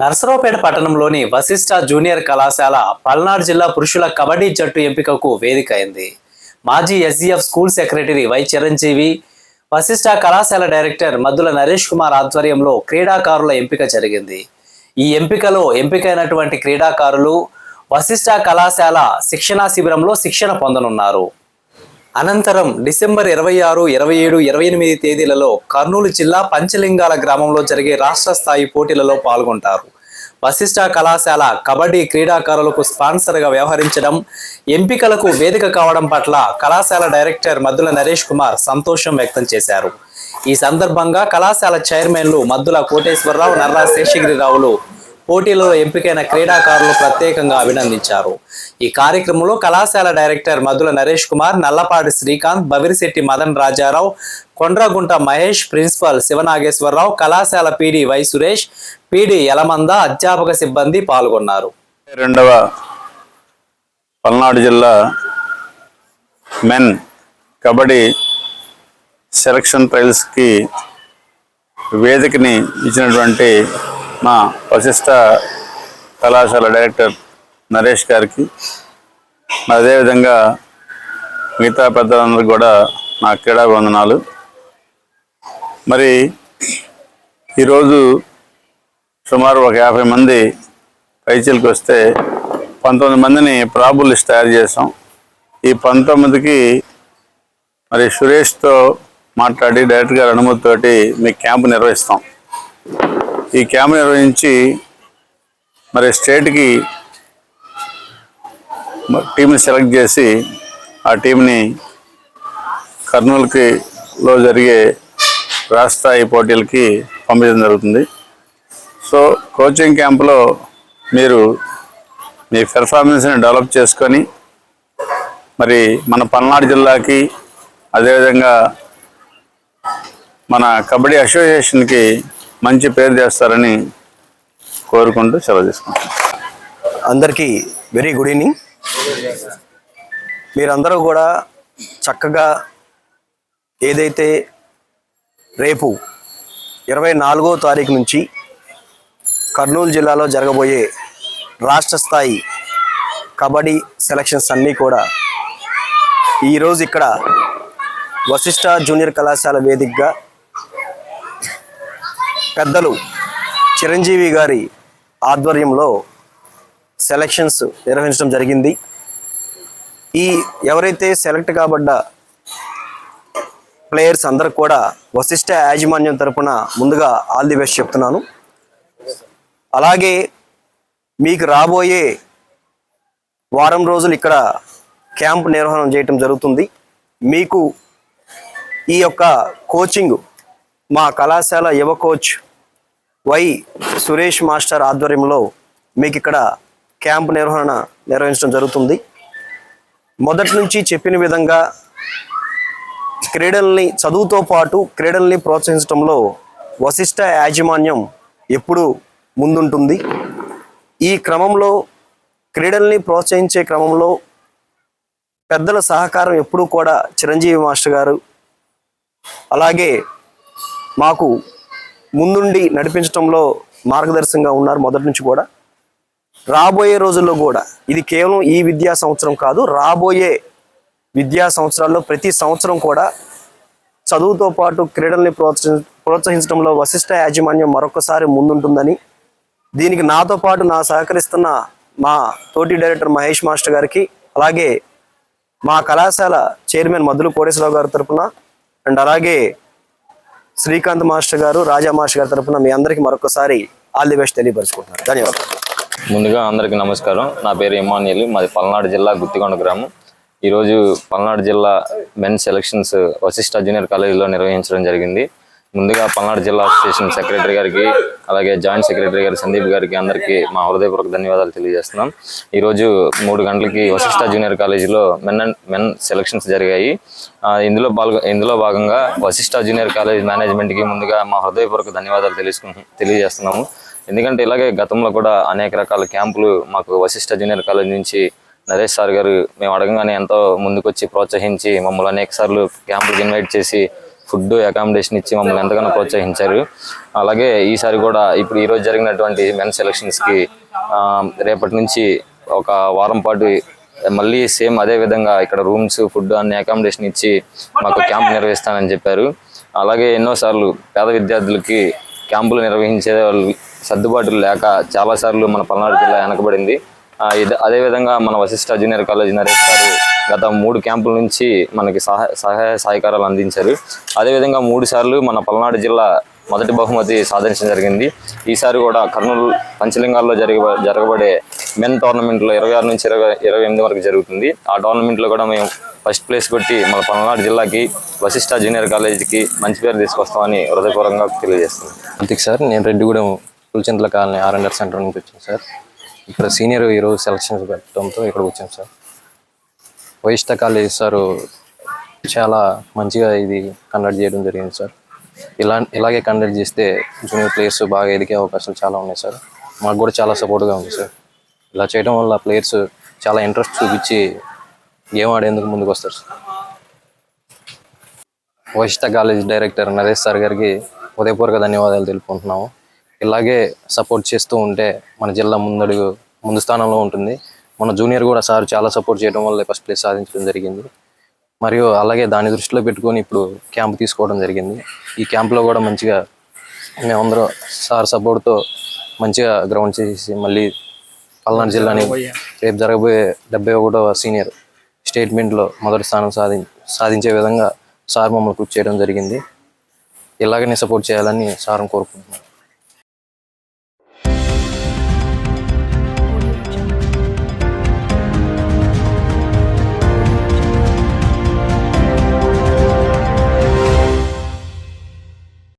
నరసరావుపేట పట్టణంలోని వశిష్ఠ జూనియర్ కళాశాల పల్నాడు జిల్లా పురుషుల కబడ్డీ జట్టు ఎంపికకు వేదిక అయింది. మాజీ SGF school secretary Y Chiranjeevi Vashishta కళాశాల డైరెక్టర్ మద్దుల నరేష్ కుమార్ ఆధ్వర్యంలో క్రీడాకారుల ఎంపిక జరిగింది. ఈ ఎంపికలో ఎంపికైనటువంటి క్రీడాకారులు వశిష్ఠ కళాశాల శిక్షణా శిబిరంలో శిక్షణ పొందనున్నారు. అనంతరం డిసెంబర్ ఇరవై ఆరు ఇరవై ఏడు ఇరవై ఎనిమిది తేదీలలో కర్నూలు జిల్లా పంచలింగాల గ్రామంలో జరిగే రాష్ట్ర స్థాయి పోటీలలో పాల్గొంటారు. వశిష్ట కళాశాల కబడ్డీ క్రీడాకారులకు స్పాన్సర్గా వ్యవహరించడం ఎంపికలకు వేదిక కావడం పట్ల కళాశాల డైరెక్టర్ మద్దుల నరేష్ కుమార్ సంతోషం వ్యక్తం చేశారు. ఈ సందర్భంగా కళాశాల చైర్మన్లు మద్దుల కోటేశ్వరరావు నర్రా శేషగిరిరావులు పోటీలలో ఎంపికైన క్రీడాకారులు ప్రత్యేకంగా అభినందించారు. ఈ కార్యక్రమంలో కళాశాల డైరెక్టర్ మధుల నరేష్ కుమార్ నల్లపాటి శ్రీకాంత్ బవిరిశెట్టి మదన్ రాజారావు కొండ్రగుంట మహేష్ ప్రిన్సిపల్ శివనాగేశ్వరరావు కళాశాల PD Y Suresh PD Yalamanda అధ్యాపక సిబ్బంది పాల్గొన్నారు. రెండవ పల్నాడు జిల్లా మెన్ కబడ్డీ సెలక్షన్ ట్రయల్స్కి వేదికని ఇచ్చినటువంటి మా వశిష్ట కళాశాల డైరెక్టర్ నరేష్ గారికి. అదేవిధంగా మిగతా పెద్దలందరికీ కూడా నా క్రీడా వందనాలు. మరి ఈరోజు సుమారు ఒక యాభై మంది పైచీలకు వస్తే పంతొమ్మిది మందిని ప్రాబుల్ లిస్ట్ తయారు చేసాం ఈ పంతొమ్మిదికి మరి సురేష్తో మాట్లాడి డైరెక్ట్ గారి అనుమతితోటి మీ క్యాంపు నిర్వహిస్తాం. ఈ క్యాంపు నిర్వహించి మరి స్టేట్కి టీంని సెలెక్ట్ చేసి ఆ టీంని కర్నూలుకి లో జరిగే రాష్ట్రస్థాయి పోటీలకి పంపించడం జరుగుతుంది. సో కోచింగ్ క్యాంపులో మీరు మీ పెర్ఫార్మెన్స్ని డెవలప్ చేసుకొని మరి మన పల్నాడు జిల్లాకి అదేవిధంగా మన కబడ్డీ అసోసియేషన్కి మంచి పేరు చేస్తారని కోరుకుంటూ సెలవు తీసుకుంటాం అందరికీ వెరీ గుడ్ ఈవినింగ్. మీరందరూ కూడా చక్కగా ఏదైతే రేపు ఇరవై నాలుగో తారీఖు నుంచి కర్నూలు జిల్లాలో జరగబోయే రాష్ట్ర స్థాయి కబడ్డీ సెలక్షన్స్ అన్నీ కూడా ఈరోజు ఇక్కడ వశిష్ఠ జూనియర్ కళాశాల వేదికగా పెద్దలు చిరంజీవి గారి ఆధ్వర్యంలో సెలక్షన్స్ నిర్వహించడం జరిగింది. ఈ ఎవరైతే సెలెక్ట్ కాబడ్డ ప్లేయర్స్ అందరు కూడా వశిష్ట యాజమాన్యం తరపున ముందుగా ఆల్ ది బెస్ట్ చెప్తున్నాను. అలాగే మీకు రాబోయే వారం రోజులు ఇక్కడ క్యాంప్ నిర్వహణ చేయటం జరుగుతుంది. మీకు ఈ యొక్క కోచింగ్ మా కళాశాల యువ కోచ్ వై సురేష్ మాస్టర్ ఆధ్వర్యంలో మీకు ఇక్కడ క్యాంప్ నిర్వహణ నిర్వహించడం జరుగుతుంది. మొదటి నుంచి చెప్పిన విధంగా క్రీడల్ని చదువుతో పాటు క్రీడల్ని ప్రోత్సహించడంలో వశిష్ట యాజమాన్యం ఎప్పుడూ ముందుంటుంది. ఈ క్రమంలో క్రీడల్ని ప్రోత్సహించే క్రమంలో పెద్దల సహకారం ఎప్పుడూ కూడా చిరంజీవి మాస్టర్ గారు అలాగే మాకు ముందుండి నడిపించడంలో మార్గదర్శకంగా ఉన్నారు మొదటి నుంచి కూడా. రాబోయే రోజుల్లో కూడా. ఇది కేవలం ఈ విద్యా సంవత్సరం కాదు రాబోయే విద్యా సంవత్సరాల్లో ప్రతి సంవత్సరం కూడా చదువుతో పాటు క్రీడల్ని ప్రోత్సహి ప్రోత్సహించడంలో వశిష్ట యాజమాన్యం మరొకసారి ముందుంటుందని దీనికి నాతో పాటు నా సహకరిస్తున్న మా తోటి డైరెక్టర్ మహేష్ మాస్టర్ గారికి అలాగే మా కళాశాల చైర్మన్ మధులు కోటేశ్వరరావు గారి తరపున అండ్ అలాగే శ్రీకాంత్ మాస్టర్ గారు రాజా మాస్టర్ గారి తరపున మీ అందరికీ మరొకసారి ఆల్ ది బెస్ట్ తెలియపరుచుకుంటున్నాను ధన్యవాదాలు. ముందుగా అందరికీ నమస్కారం. నా పేరు ఇమానియల్ మాది పల్నాడు జిల్లా గుత్తికొండ గ్రామం. ఈరోజు పల్నాడు జిల్లా మెన్ సెలక్షన్స్ వశిష్ట జూనియర్ కాలేజీలో నిర్వహించడం జరిగింది. ముందుగా పల్నాడు జిల్లా అసోసియేషన్ సెక్రటరీ గారికి అలాగే జాయింట్ సెక్రటరీ గారి సందీప్ గారికి అందరికీ మా హృదయపూర్వక ధన్యవాదాలు తెలియజేస్తున్నాం. ఈరోజు మూడు గంటలకి వశిష్ట జూనియర్ కాలేజీలో మెన్ అండ్ మెన్ సెలక్షన్స్ జరిగాయి. ఇందులో పాల్గొ ఇందులో భాగంగా వశిష్ట జూనియర్ కాలేజ్ మేనేజ్మెంట్కి ముందుగా మా హృదయపూర్వక ధన్యవాదాలు తెలుసుకుంటు తెలియజేస్తున్నాము. ఎందుకంటే ఇలాగే గతంలో కూడా అనేక రకాల క్యాంపులు మాకు వశిష్ట జూనియర్ కాలేజ్ నుంచి నరేష్ సార్ గారు మేము అడగగానే ఎంతో ముందుకొచ్చి ప్రోత్సహించి మమ్మల్ని అనేక సార్లు క్యాంపులకు ఇన్వైట్ చేసి ఫుడ్ అకామిడేషన్ ఇచ్చి మమ్మల్ని ఎంతగానో ప్రోత్సహించారు. అలాగే ఈసారి కూడా ఇప్పుడు ఈరోజు జరిగినటువంటి మెన్స్ సెలక్షన్స్కి రేపటి నుంచి ఒక వారం పాటు మళ్ళీ సేమ్ అదే విధంగా ఇక్కడ రూమ్స్ ఫుడ్ అన్ని అకామిడేషన్ ఇచ్చి మాకు క్యాంప్ నిర్వహిస్తానని చెప్పారు. అలాగే ఎన్నోసార్లు పేద విద్యార్థులకి క్యాంపులు నిర్వహించే వాళ్ళు సర్దుబాట్లు లేక చాలాసార్లు మన పల్నాడు జిల్లా వెనకబడింది. అదేవిధంగా మన వశిష్ఠ జూనియర్ కాలేజ్ నరేష్ గారు గత మూడు క్యాంపుల నుంచి మనకి సహాయ సహాయ సహకారాలు అందించారు. అదేవిధంగా మూడు సార్లు మన పల్నాడు జిల్లా మొదటి బహుమతి సాధించడం జరిగింది. ఈసారి కూడా కర్నూలు పంచలింగాల్లో జరిగ జరగబడే మెన్ టోర్నమెంట్లో ఇరవై ఆరు నుంచి ఇరవై ఇరవై ఎనిమిది వరకు జరుగుతుంది. ఆ టోర్నమెంట్లో కూడా మేము ఫస్ట్ ప్లేస్ కొట్టి మన పల్నాడు జిల్లాకి వశిష్ఠ జూనియర్ కాలేజీకి మంచి పేరు తీసుకొస్తామని హృదయపూర్వకంగా తెలియజేస్తున్నాం. అంతే సార్ నేను Reddygudem Pulichintala colony R centre నుంచి వచ్చాను సార్. ఇక్కడ సీనియర్ ఈరోజు సెలక్షన్స్ పెట్టడంతో ఇక్కడికి వచ్చాం సార్. వైష్ట కాలేజ్ సార్ చాలా మంచిగా ఇది కండక్ట్ చేయడం జరిగింది సార్. ఇలా ఇలాగే కండక్ట్ చేస్తే జూనియర్ ప్లేయర్స్ బాగా ఎదిగే అవకాశాలు చాలా ఉన్నాయి సార్. మాకు కూడా చాలా సపోర్ట్గా ఉంది సార్. ఇలా చేయడం వల్ల ప్లేయర్స్ చాలా ఇంట్రెస్ట్ చూపించి గేమ్ ఆడేందుకు ముందుకు వస్తారు sir. Vashishta college director Naresh sir గారికి ఉదయపూర్వక ధన్యవాదాలు తెలుపుకుంటున్నాము. ఇలాగే సపోర్ట్ చేస్తూ ఉంటే మన జిల్లా ముందడుగు ముందు స్థానంలో ఉంటుంది. మన జూనియర్ కూడా సార్ చాలా సపోర్ట్ చేయడం వల్ల ఫస్ట్ ప్లేస్ సాధించడం జరిగింది. మరియు అలాగే దాని దృష్టిలో పెట్టుకొని ఇప్పుడు క్యాంప్ తీసుకోవడం జరిగింది. ఈ క్యాంప్లో కూడా మంచిగా మేమందరూ సార్ సపోర్ట్తో మంచిగా గ్రౌండ్ చేసి మళ్ళీ పల్నాడు జిల్లాని రేపు జరగబోయే డెబ్బై ఒకటవ సీనియర్ స్టేట్మెంట్లో మొదటి స్థానం సాధి సాధించే విధంగా సార్ మమ్మల్ని కృషి చేయడం జరిగింది. ఇలాగనే సపోర్ట్ చేయాలని సార్ని కోరుకుంటున్నాను.